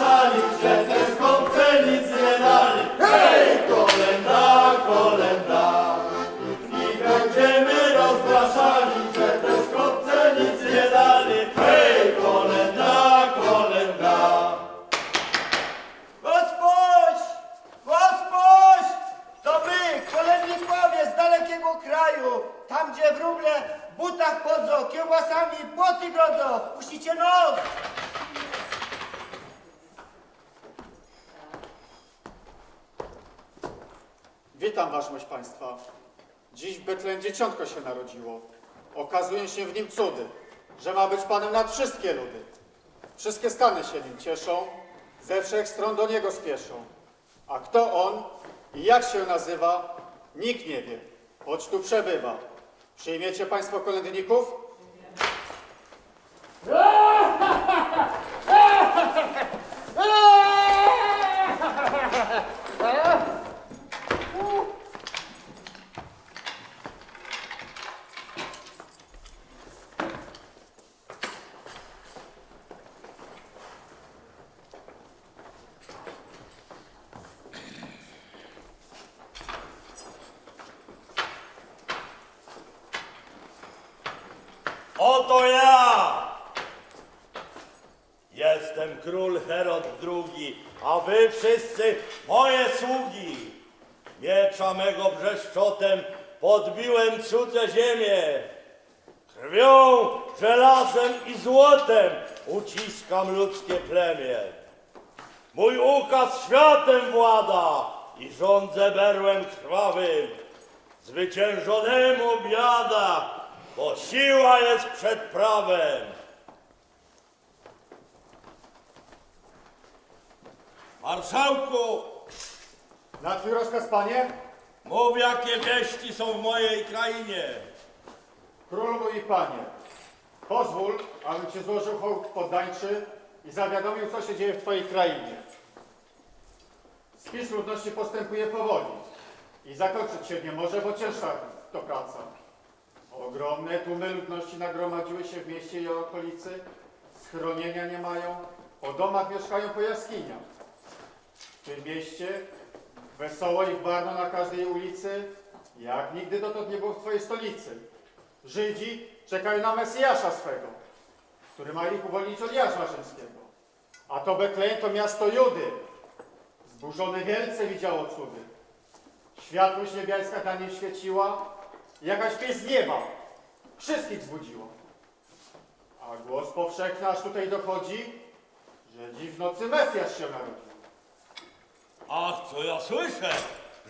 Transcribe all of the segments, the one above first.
Nasza liczba Witam waszmość państwa. Dziś w Betlejem dzieciątko się narodziło. Okazują się w nim cudy, że ma być panem nad wszystkie ludy. Wszystkie stany się nim cieszą, ze wszech stron do niego spieszą. A kto on i jak się nazywa, nikt nie wie, choć tu przebywa. Przyjmiecie państwo kolędników? Oto ja! Jestem król Herod II, a wy wszyscy moje sługi. Miecza mego brzeszczotem podbiłem cudze ziemię. Krwią, żelazem i złotem uciskam ludzkie plemię. Mój ukaz światem włada i rządzę berłem krwawym. Zwyciężonemu biada, bo siła jest przed prawem. Marszałku, Na twój rozkaz, panie? mów jakie wieści są w mojej krainie. Królu mój panie, pozwól, abym ci złożył hołd poddańczy i zawiadomił, co się dzieje w twojej krainie. Spis ludności postępuje powoli i zakończyć się nie może, bo ciężka to praca. Ogromne tłumy ludności nagromadziły się w mieście i okolicy, schronienia nie mają, po domach mieszkają po jaskiniach. W tym mieście wesoło i barno na każdej ulicy, jak nigdy dotąd nie było w twojej stolicy. Żydzi czekają na Mesjasza swego, który ma ich uwolnić od jarzma rzymskiego. A to Betlejem to miasto Judy. Zburzone wielce widziało cudy. Światłość niebiańska na nim świeciła, jakaś pieśń z nieba wszystkich zbudziła. A głos powszechny aż tutaj dochodzi, że dziś w nocy Mesjasz się narodził. Ach, co ja słyszę,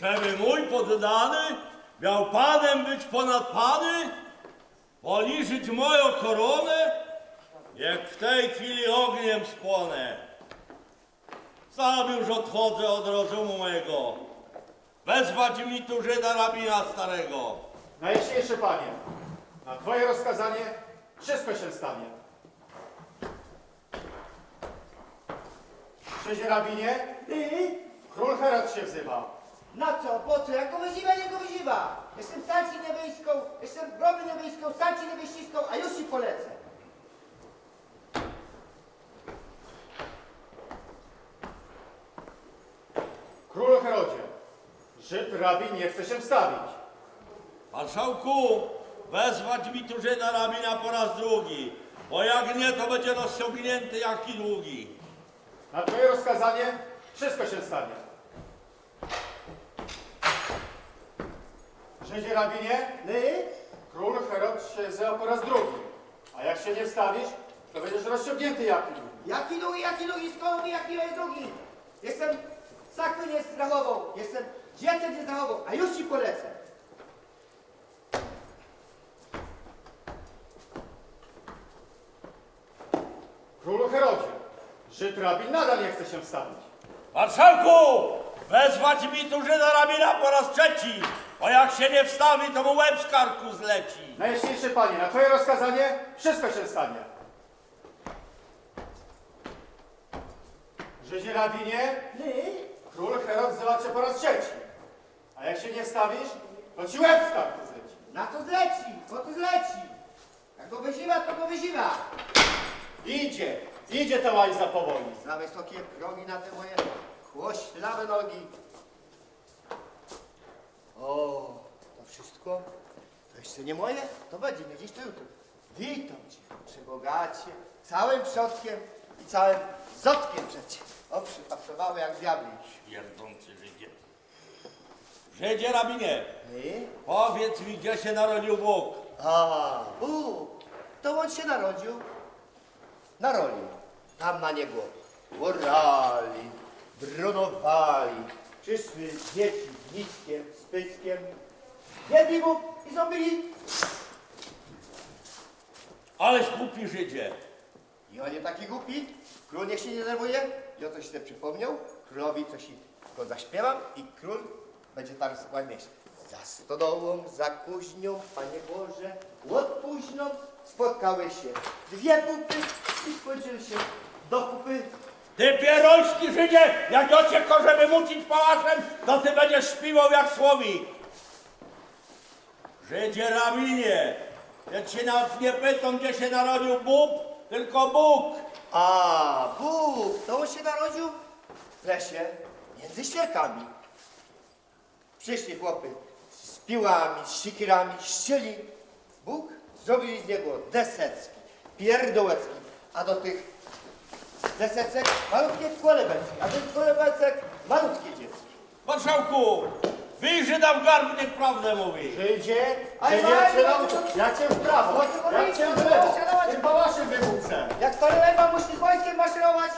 żeby mój poddany miał panem być ponad pany, poniżyć moją koronę, jak w tej chwili ogniem spłonę. Sam już odchodzę od rozumu mojego. Wezwać mi tu Żyda rabina starego. Najjaśniejszy Panie, na Twoje rozkazanie wszystko się stanie. Cześć rabinie, Ty? Król Herod się wzywa. Na co, po co, jak go wyzywa, nie go wyzywa. Jestem starci niebieską, jestem groby niebieską, starci niebieściską, a już ci polecę. Królu Herodzie, Żyd rabin nie chce się wstawić. Marszałku, wezwać mi tu Żyda rabina po raz drugi, bo jak nie, to będzie rozciągnięty jaki długi. Na Twoje rozkazanie wszystko się stanie. Żydzie rabinie, Ty? król Herod się wzywa po raz drugi. A jak się nie wstawisz, to będziesz rozciągnięty jak długi. Jaki drugi, jaki drugi, skoro mi, jaki jest drugi? Jestem sakwy nie jestem dziecem nie strachował, a już ci polecę. Królu Herodzie, Żyd rabin nadal nie chce się wstawić. Marszałku, wezwać mi tu Żyda rabina po raz trzeci, bo jak się nie wstawi, to mu łeb z karku zleci. Najjaśniejszy panie, na twoje rozkazanie wszystko się stanie. Żydzie rabinie, król Herod wzywa cię po raz trzeci. A jak się nie wstawisz, to ci łeb z karku zleci. Na to zleci, bo to zleci. Jak go wyzywa, to go wyzywa. Idzie, idzie ta łajza powoli. Za wysokie progi na te moje chłoślawe nogi. O, to wszystko? To jeszcze nie moje? To będzie mnie dziś tylko. Witam cię, przebogacie, całym przodkiem i całym zotkiem przecie. O, przypasowały jak diabli. Śmierdzący Żydzie. Żydzie rabinie, I? powiedz mi, gdzie się narodził Bóg. A, Bóg, to on się narodził na roli. Tam na niego orali, dronowali, przyszły dzieci z Nickiem, z Pyckiem, jedli mu i zrobili. Aleś głupi Żydzie. I on nie taki głupi, król niech się nie denerwuje. I o coś sobie przypomniał, królowi coś go zaśpiewam i król będzie tam ładnie. Za stodołą, za kuźnią, Panie Boże, łot późną spotkały się dwie pupy i skończyły się do kupy. Ty pieroński Żydzie, jak ja cię korzę wymucić pałaszem, to ty będziesz śpiwał jak słowik. Żydzie rabinie, ja cię nawet nie pytam, gdzie się narodził Bóg, tylko Bóg. A, Bóg, to on się narodził w lesie między świerkami. Przyszli chłopy z piłami, z sikierami, ścieli. Bóg zrobili z niego desecki, pierdołecki, a do tych desecek malutkie kolebeczki, a tych kolebeczek malutkie dziecko. Marszałku, wyjrzy tam garb, niech prawdę mówi. Żydzie, Ale Żydzie, daj, trzymam- daj, ja cię w prawo, Chodź, chodź, ja chodź, cię w chodź, lewo, chodź, tym pałaszem wymucę. Jak Stary musi wojskiem maszerować,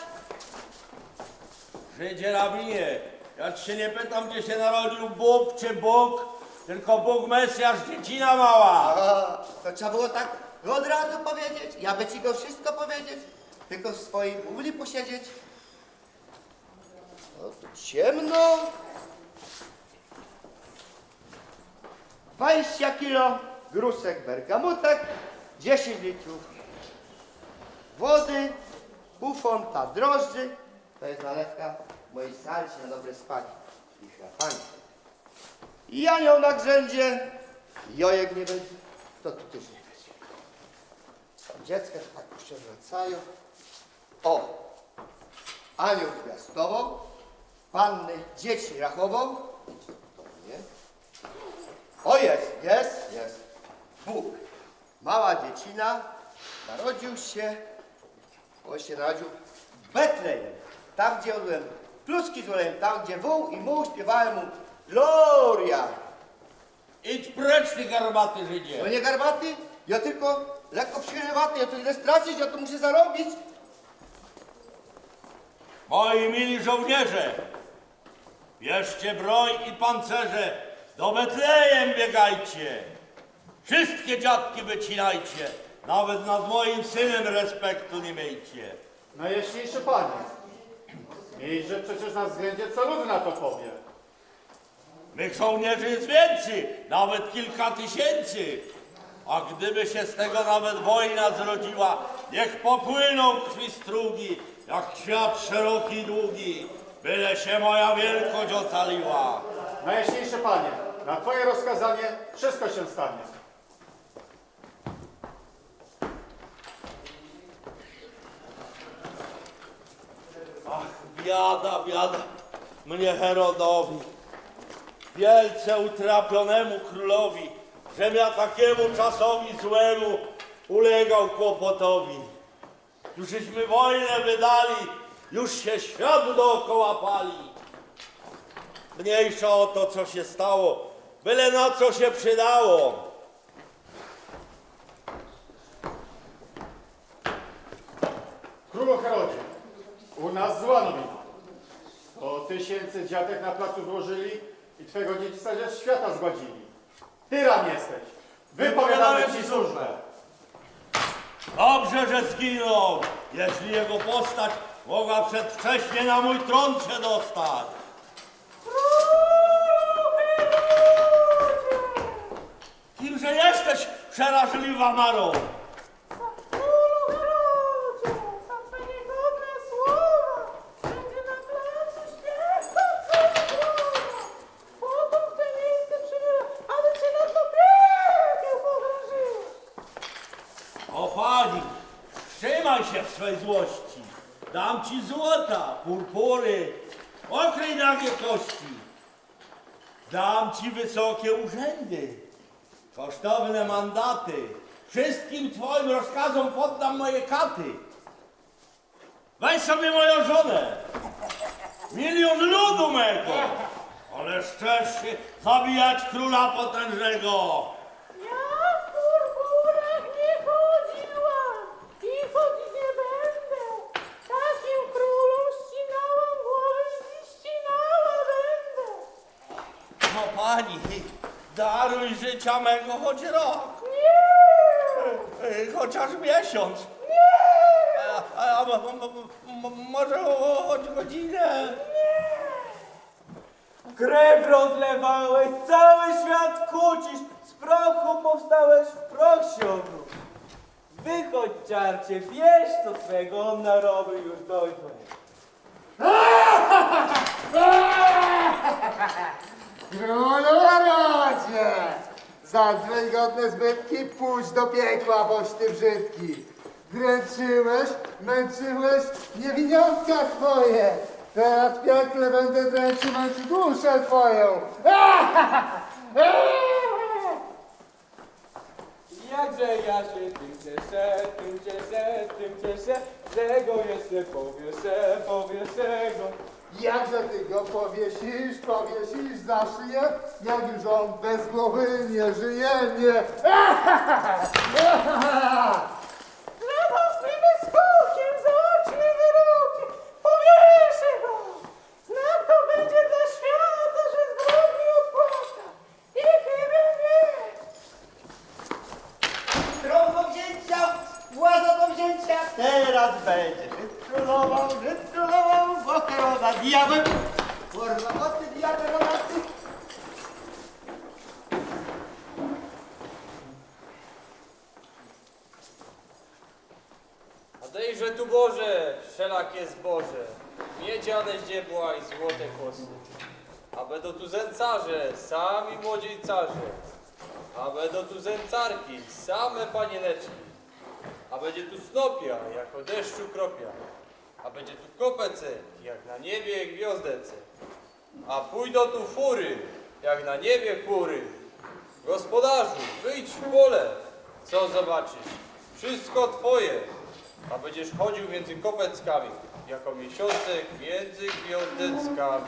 Żydzie rabinie, ja cię nie pytam, gdzie się narodził Bóg czy Bóg, tylko Bóg Mesjasz, dziecina mała. A, to trzeba było tak od razu powiedzieć. Ja by ci go wszystko powiedzieć, tylko w swojej bubli posiedzieć. No tu ciemno. 20 kilo grusek bergamutek, 10 litrów wody, pół fonta drożdży. To jest nalewka mojej salci na dobre spanie i chrapanie. I anioł na grzędzie, jojek nie będzie, to tu też nie będzie. Dziecka tak się wracają. O! Anioł gwiazdował, panny dzieci rachował. Nie? O jest, jest, jest. Bóg. Mała dziecina narodził się, on się narodził w Betlejem. Tam, gdzie odbyłem pluski z olejem, tam, gdzie wół i muł śpiewałem mu Gloria. Idź precz, ty garbaty No Żydzie. nie garbaty, ja tylko lekko przygrzewaty, ja to ile stracić, ja to muszę zarobić. Moi mili żołnierze, bierzcie broń i pancerze, do Betlejem biegajcie. Wszystkie dziadki wycinajcie, nawet nad moim synem respektu nie miejcie. Najjaśniejszy panie, miejże przecież na względzie, co lud na to powie. Mych żołnierzy jest więcej, nawet kilka tysięcy. A gdyby się z tego nawet wojna zrodziła, niech popłyną krwi strugi, jak świat szeroki i długi, byle się moja wielkość ocaliła. Najjaśniejszy panie, na twoje rozkazanie wszystko się stanie. Ach, biada, biada mnie Herodowi, wielce utrapionemu królowi, żem ja takiemu czasowi złemu ulegał kłopotowi. Jużeśmy wojnę wydali, już się świat dookoła pali. Mniejsza o to, co się stało, byle na co się przydało. Królu Herodzie, u nas zła nowina. Sto tysięcy dziadek na placu złożyli i twego dziecica ze świata zgładzili. Tyran jesteś. Wypowiadamy ci służbę. Dobrze, że zginął, jeśli jego postać mogła przedwcześnie na mój tron się dostać. Kimże jesteś, przerażliwa Maro? Królu Herodzie, za twoje niegodne słowa będzie na placu święta cenzura. Potem w te miejsce przybyła, aby cię na to piekieł pogrożyła. O pani, trzymaj się w swej złości. Dam ci złota, purpury, okryj nagie kości. Dam ci wysokie urzędy, kosztowne mandaty. Wszystkim twoim rozkazom poddam moje katy. Weź sobie moją żonę, milion ludu mego. Ale szczerze zabijać króla potężnego. Daruj życia mego choć rok, Nie! chociaż miesiąc. A, a, a mo- może choć godzinę. Krew rozlewałeś, cały świat kłócisz, z prochu powstałeś w proch się obróć. Wychodź, czarcie, wiesz co twego narobił już dojrzeć. Króloradzie! Za dwie godne zbytki pójdź do piekła, boś ty brzydki. Dręczyłeś, męczyłeś niewiniątka twoje. Teraz w piekle będę dręczył, męczył duszę twoją. Jakże ja się tym cieszę, tym cieszę, tym cieszę, że go jeszcze powieszę, powieszę go. Jakże ty go powiesisz, powiesisz za szyję, jak już on bez głowy nie żyje, nie. Z radosnym skokiem, wyrokiem powieszę go. Znam to będzie dla świata, że odpłata. I chyba nie. Tron do wzięcia, władza do wzięcia, teraz będzie. Ty diabeł, rodacy. A dejże tu Boże, wszelakie zboże, miedziane ździebła i złote kłosy. A będą tu zęcarze, sami młodzieńcarze. A będą tu zęcarki, same panieneczki. A będzie tu snopia, jak o deszczu kropia. A będzie tu kopecek, jak na niebie gwiazdece. A pójdą tu fury, jak na niebie chmury. Gospodarzu, wyjdź w pole, co zobaczysz? Wszystko twoje, a będziesz chodził między kopeckami, jako miesiączek między gwiazdeckami.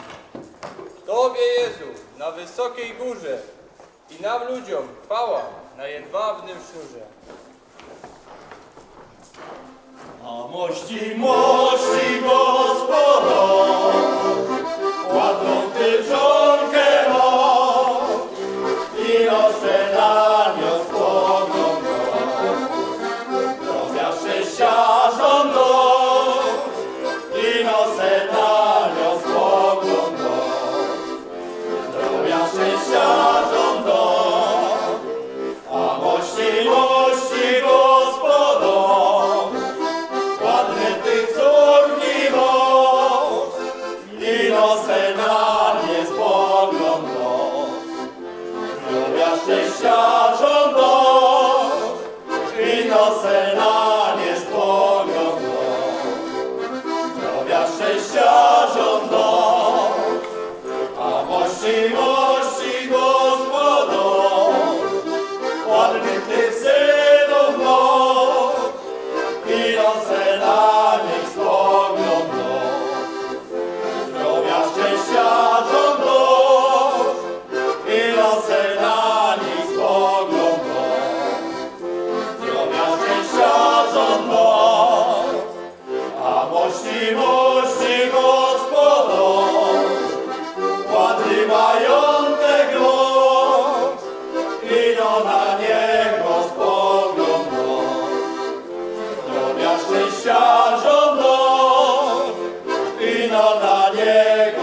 Tobie, Jezu, na wysokiej górze i nam ludziom chwała na jedwabnym sznurze. A mości, Domino na niego.